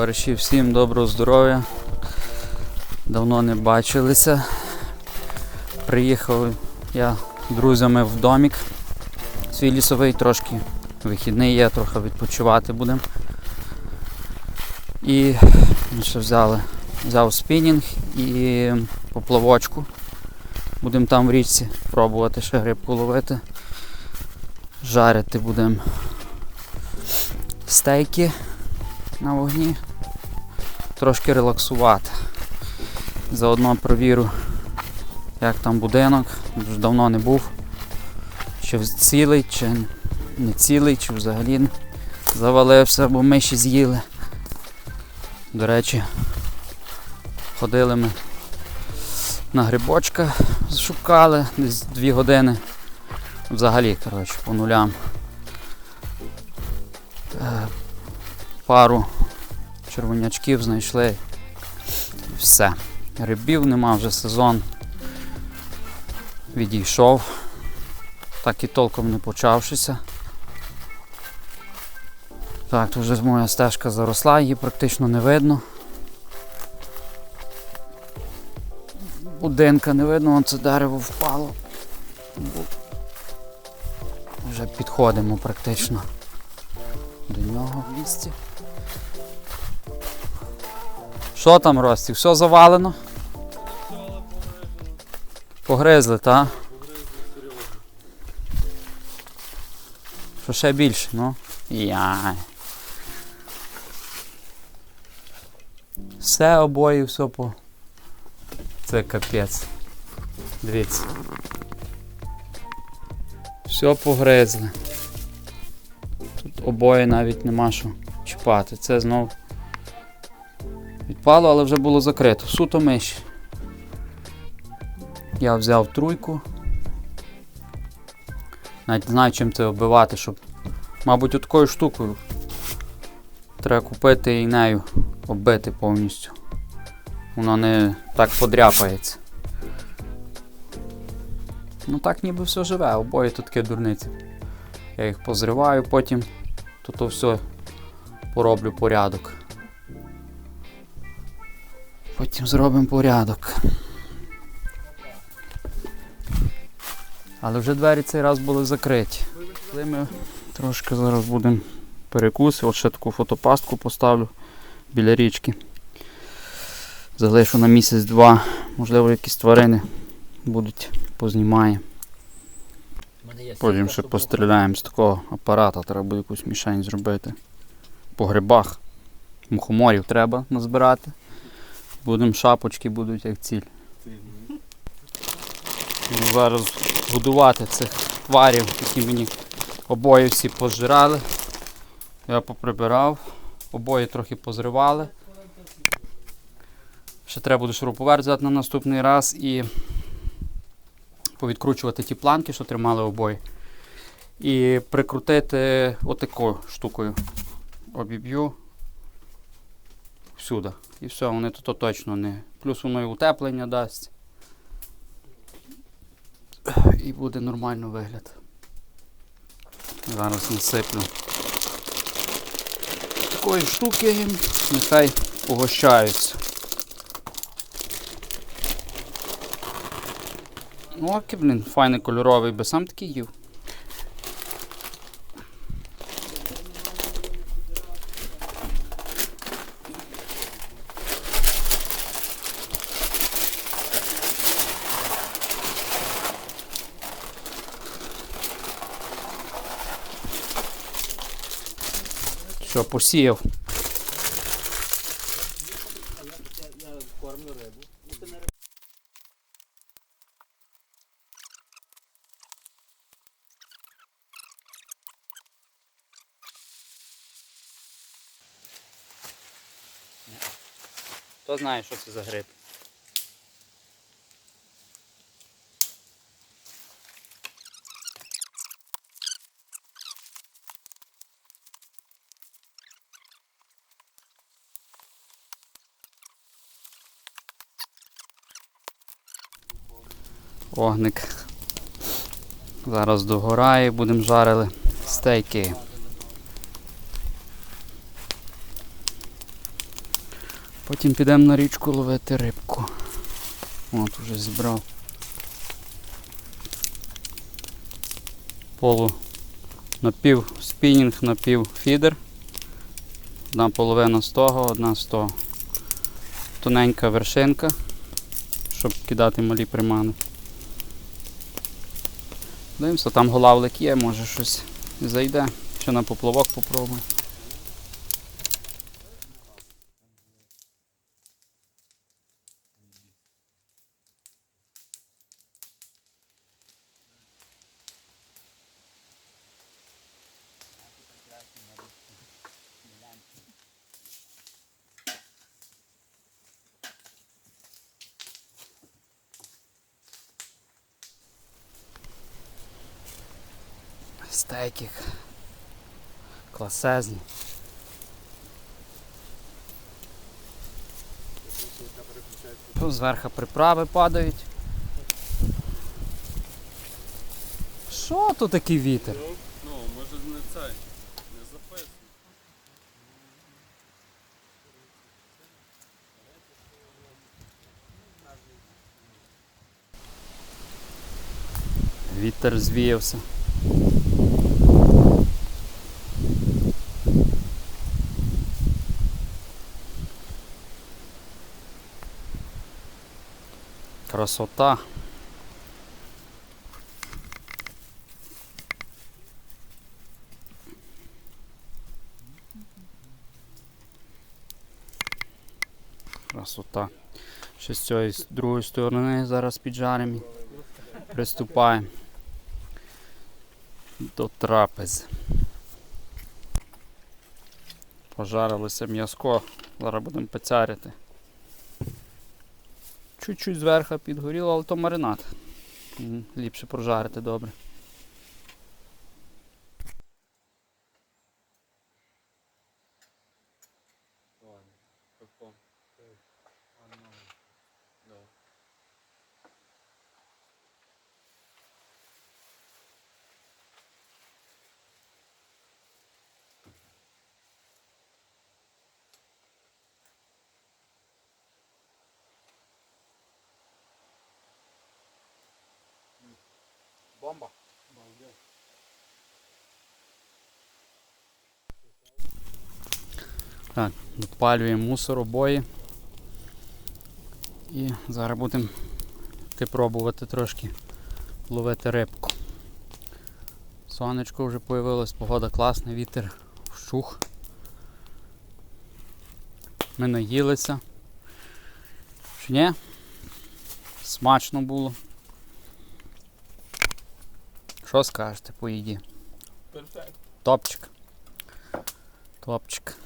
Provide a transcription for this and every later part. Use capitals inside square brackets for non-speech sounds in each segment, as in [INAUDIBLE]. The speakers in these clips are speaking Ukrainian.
Товариші, всім доброго здоров'я. Давно не бачилися. Приїхав я друзями в домик. Свій лісовий трошки вихідний є, трохи відпочивати будемо. І ще взяли, взяв спінінг і поплавочку. Будемо там в річці пробувати ще грибку ловити. Жарити будемо стейки на вогні. Трошки релаксувати. Заодно провірю, як там будинок. Дуже давно не був. Чи цілий, чи не цілий, чи взагалі завалився, бо миші з'їли. До речі, ходили ми на грибочка, шукали десь дві години. Взагалі, коротше, по нулям. Е, Пару червонячків знайшли. І все. Грибів нема, вже сезон відійшов. Так і толком не почавшися. Так, тут вже моя стежка заросла, її практично не видно. Будинка не видно, вон це дерево впало. Вже підходимо практично до нього в місці. Що там, Рості? Все завалено? Погризли, так? Що ще більше, ну? Яй. Все обої, все по. Це капець. Дивіться. Все погризли. Тут обоє навіть нема що чіпати. Це знов відпало, але вже було закрито. Суто миші. Я взяв труйку. Навіть не знаю, чим це оббивати, щоб. Мабуть, такою штукою треба купити і нею оббити повністю. Воно не так подряпається. Ну так ніби все живе, обоє тут таке дурниці. Я їх позриваю, потім то все пороблю порядок. Потім зробимо порядок. Але вже двері цей раз були закриті. Коли ми трошки зараз будемо перекуси, от ще таку фотопастку поставлю біля річки. Залишу на місяць-два, можливо, якісь тварини будуть познімаємо. Потім ще постріляємо з такого апарата, треба буде якусь мішень зробити. По грибах. Мухоморів треба назбирати. Будемо шапочки будуть як ціль. Зараз годувати цих тварів, які мені обоє всі пожирали. Я поприбирав, обоє трохи позривали. Ще треба буде шуруповерт взяти на наступний раз і повідкручувати ті планки, що тримали обоє. І прикрутити отакою штукою. Обіб'ю всюди. І все, вони тут точно не. Плюс воно і утеплення дасть. І буде нормально вигляд. Зараз насиплю такої штуки нехай погощаються. Ну, окей, блін, файний кольоровий, би сам такий їв. Що, посіяв? Хто знає, що це за гриб? Вогник. Зараз догорає, будемо жарили стейки. Потім підемо на річку ловити рибку. От уже зібрав. Полу напів спінінг, напів фідер. Одна половина з того, одна з того. Тоненька вершинка, щоб кидати малі примани. Дивимося, там голавлик є, може щось зайде. Ще на поплавок попробую. Стейки класезні. Зверху приправи падають. Що тут такий вітер? Ну, може не цей, не записано. Вітер звіявся. Красота. Красота. Ще з цієї з другої сторони зараз піджаримо. Приступаємо до трапези. Пожарилося м'язко, зараз будемо пецярити. Чуть-чуть зверху підгоріло, але то маринад. Ліпше прожарити добре. Так, відпалюємо мусор обої. І зараз будемо пробувати трошки ловити рибку. Сонечко вже появилось, погода класна, вітер вщух. Ми наїлися. Чи ні? Смачно було. Що скажете по їді? Перфект. Топчик. Топчик. Топчик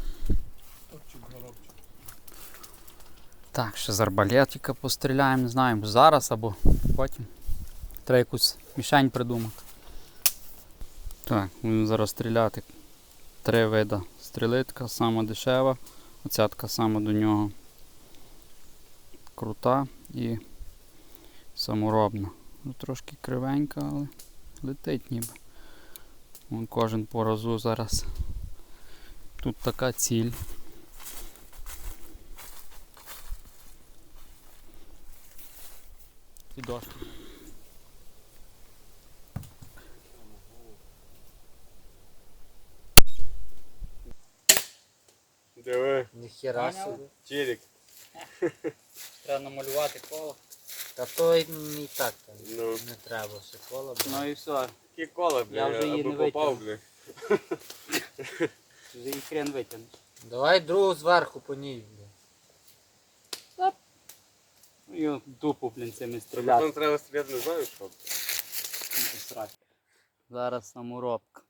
Так, ще з арбалетика постріляємо, не знаю, зараз або потім. Треба якусь мішень придумати. Так, будемо зараз стріляти. Три вида стріли, така сама дешева, оця така сама до нього крута і саморобна. Ну, трошки кривенька, але летить ніби. Вон кожен по разу зараз. Тут така ціль. І дошки. Диви, Ніхера собі. челік. Треба намалювати коло. Та то не так там. Ну. Не треба ще кола. бо- Ну і все. Які кола, бля, Я вже її аби не попав, бля. Вже і хрен витягнеш. Давай другу зверху по ній. бля. Ну і дупу, блін, цими Там стріляти. треба стріляти, не знаю, що. Не посрать. Зараз саморобка.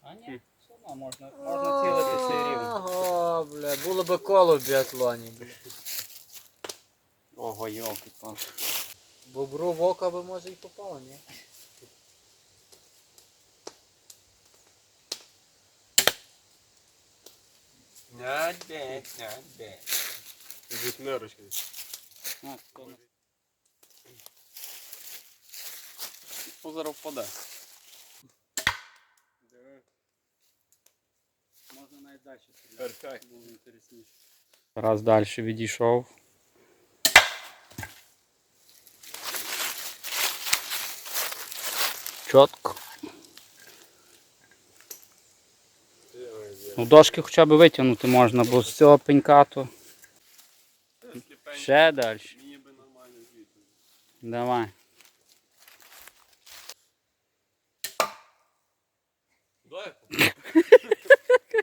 А ні, все одно можна, можна цілити цей рівень. Ого, бля, було би коло в біатлоні, бля. Ого, йолки пал. Бобру в око би може і попало, ні? Няде, няде. Вісьмерочки. А, не. Що зараз впаде? Можна навіть далі стріляти. Було інтересніше. Раз далі відійшов. Чітко. Ну, дошки хоча б витягнути можна, бо з цього пенька то ще далі. Мені би нормально звідти. Давай. Дай [LAUGHS]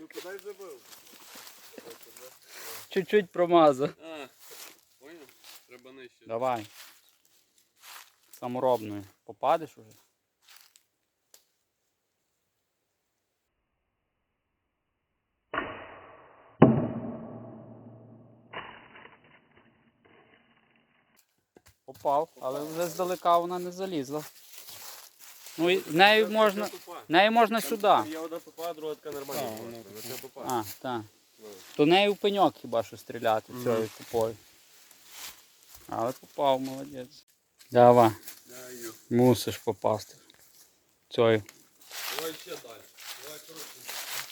Ну куди забив? Чуть-чуть промазав. А, понял? Треба нижче. Давай. Саморобною. Попадеш уже? Попав, але вже здалека вона не залізла. Ну і нею можна, нею можна сюди. Я одна попала, друга така нормальна. А, так. То нею в пеньок хіба що стріляти цією тупою. Але попав, молодець. Давай. Мусиш попасти. Цою. Давай ще далі. Давай коротше.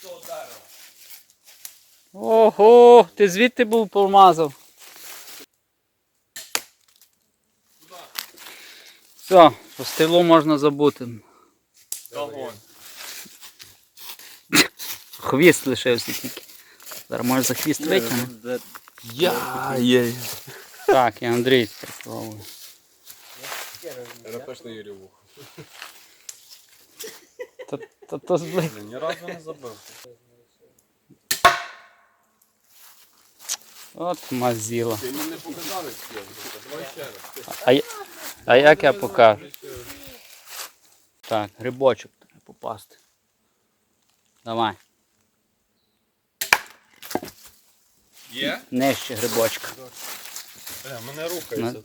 Цього дерева. Ого, ти звідти був помазав. Все, по стилу можна забути. Догон. Хвіст лишився тільки. Зараз можеш за хвіст витягнути. Я є. Так, і Андрій тепер пробує. Репешний Юрій Та, та, то зли. Ні разу не забив. От мазіла. Ти мені не показали. Давай ще раз. А, як я покажу? Так, грибочок треба попасти. Давай, Є? нижче грибочка. Бля, мене рухається.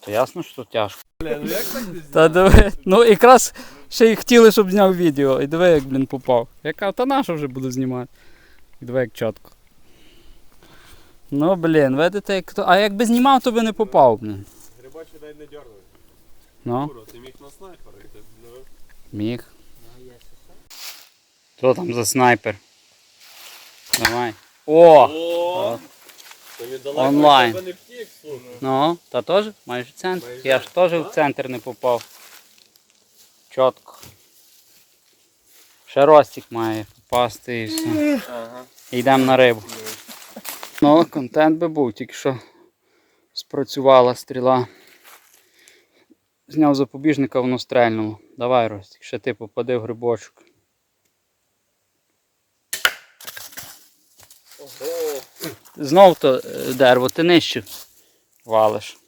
То ясно, що тяжко. Бля, ну як так не Та диви, ну якраз ще й хотіли, щоб зняв відео. І диви, як, блін, попав. Я кажу, та на що вже буду знімати. І диви, як чітко. Ну, блін, видите, як то. А якби знімав, то би не попав, блін. Грибачі дай не дергай. Ну, Куро, ти міг на снайпера йти. Ну. міг. Хто там за снайпер? Давай. О! О! Онлайн. Ну, та теж майже в центр. Майже. Я ж теж в центр не попав. Чітко. Ще ростик має попасти і все. Ага. Йдемо на рибу. Ну, контент би був, тільки що спрацювала стріла. Зняв запобіжника, воно стрельнуло. Давай, Ростик, ще ти попади в грибочок. Ого. Знов то е, дерево, ти нижче валиш.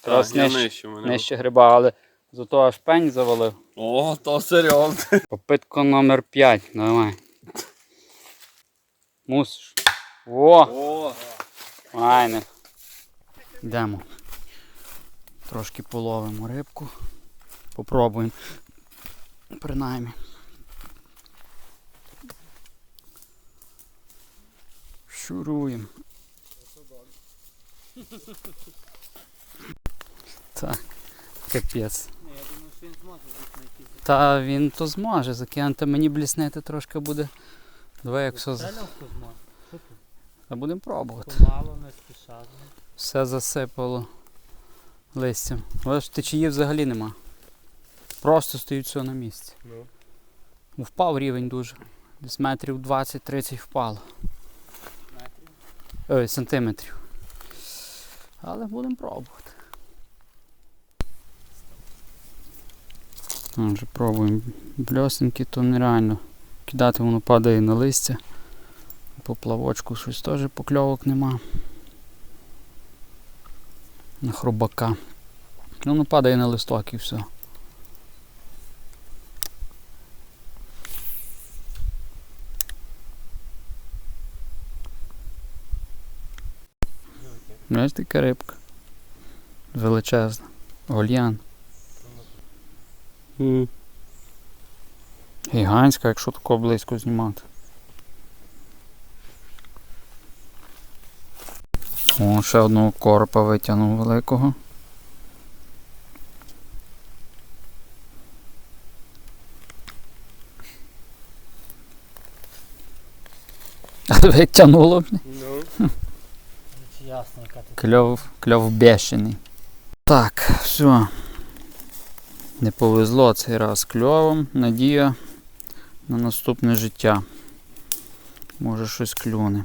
Так, я нижче, нижче мене. нижче гриба, але зато аж пень завалив. О, то серйозно. Попитка номер 5. Давай. Мусиш. О! О, Файне. Йдемо. Трошки половимо рибку. Попробуємо. Принаймні. Шуруємо. Так, капець. Я думаю, що він зможе знайти. Та він то зможе, закинути мені бліснити трошки буде. Давай як все. за- Стріляв хто зможе. Що тут? Та будемо пробувати. Помало, не спішав. Все засипало листям. Бачиш, течії взагалі нема. Просто стоїть все на місці. Ну. Впав рівень дуже. Десь метрів 20-30 впало. Метрів. Ой, сантиметрів. Але будемо пробувати. А, Вже пробуємо. Бльосенькі, то нереально. Кидати воно падає на листя. По плавочку щось теж покльовок нема. На хробака. Воно падає на листок і все. Знаєш така рибка. Величезна. Гольян. Гігантська, якщо тако близько знімати. О, ще одного коропа витягнув великого. [LAUGHS] Витягнуло. Ну. Ясно, яка тут. Кльов, кльов бешений. Так, все. Не повезло цей раз кльовом. Надія на наступне життя. Може щось клюне.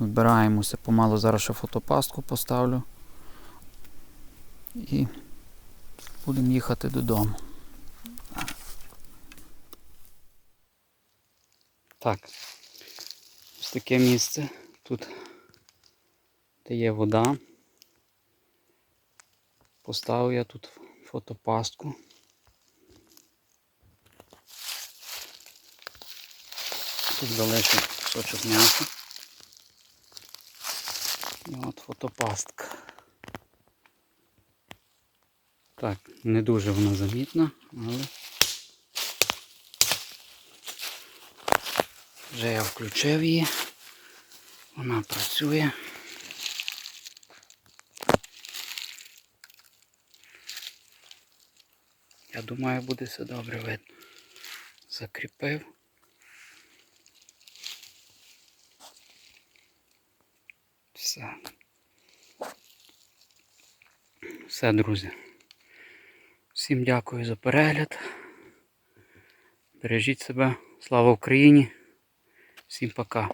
Збираємося помалу, зараз ще фотопастку поставлю. І будемо їхати додому. Так. Ось таке місце. Тут де є вода. Поставив я тут фотопастку. Тут залишив кусочок м'яса. І от фотопастка. Так, не дуже вона замітна, але вже я включив її. Вона працює. Я думаю, буде все добре видно. Закріпив. Все. Все, друзі. Всім дякую за перегляд. Бережіть себе. Слава Україні. Всім пока.